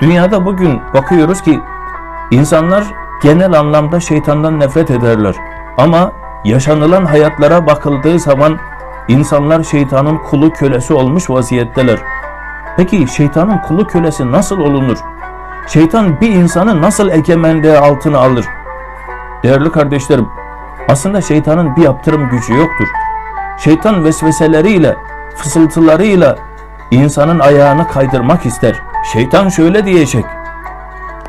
Dünyada bugün bakıyoruz ki insanlar genel anlamda şeytandan nefret ederler. Ama yaşanılan hayatlara bakıldığı zaman insanlar şeytanın kulu kölesi olmuş vaziyetteler. Peki şeytanın kulu kölesi nasıl olunur? Şeytan bir insanı nasıl egemenliği altına alır? Değerli kardeşlerim, aslında şeytanın bir yaptırım gücü yoktur. Şeytan vesveseleriyle, fısıltılarıyla insanın ayağını kaydırmak ister. Şeytan şöyle diyecek.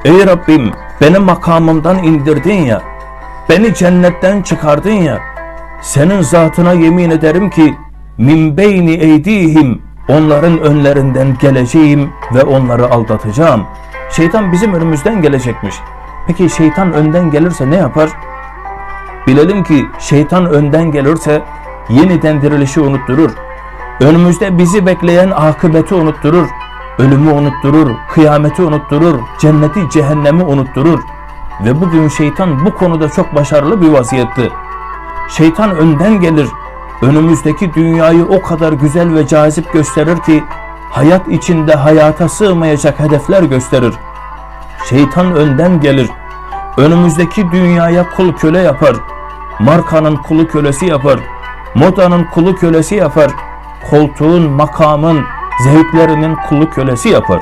Ey Rabbim beni makamımdan indirdin ya, beni cennetten çıkardın ya, senin zatına yemin ederim ki min beyni eydihim onların önlerinden geleceğim ve onları aldatacağım. Şeytan bizim önümüzden gelecekmiş. Peki şeytan önden gelirse ne yapar? Bilelim ki şeytan önden gelirse yeniden dirilişi unutturur. Önümüzde bizi bekleyen akıbeti unutturur. Ölümü unutturur, kıyameti unutturur, cenneti cehennemi unutturur. Ve bugün şeytan bu konuda çok başarılı bir vaziyette. Şeytan önden gelir. Önümüzdeki dünyayı o kadar güzel ve cazip gösterir ki hayat içinde hayata sığmayacak hedefler gösterir. Şeytan önden gelir. Önümüzdeki dünyaya kul köle yapar. Markanın kulu kölesi yapar. Modanın kulu kölesi yapar. Koltuğun, makamın, zevklerinin kulu kölesi yapar.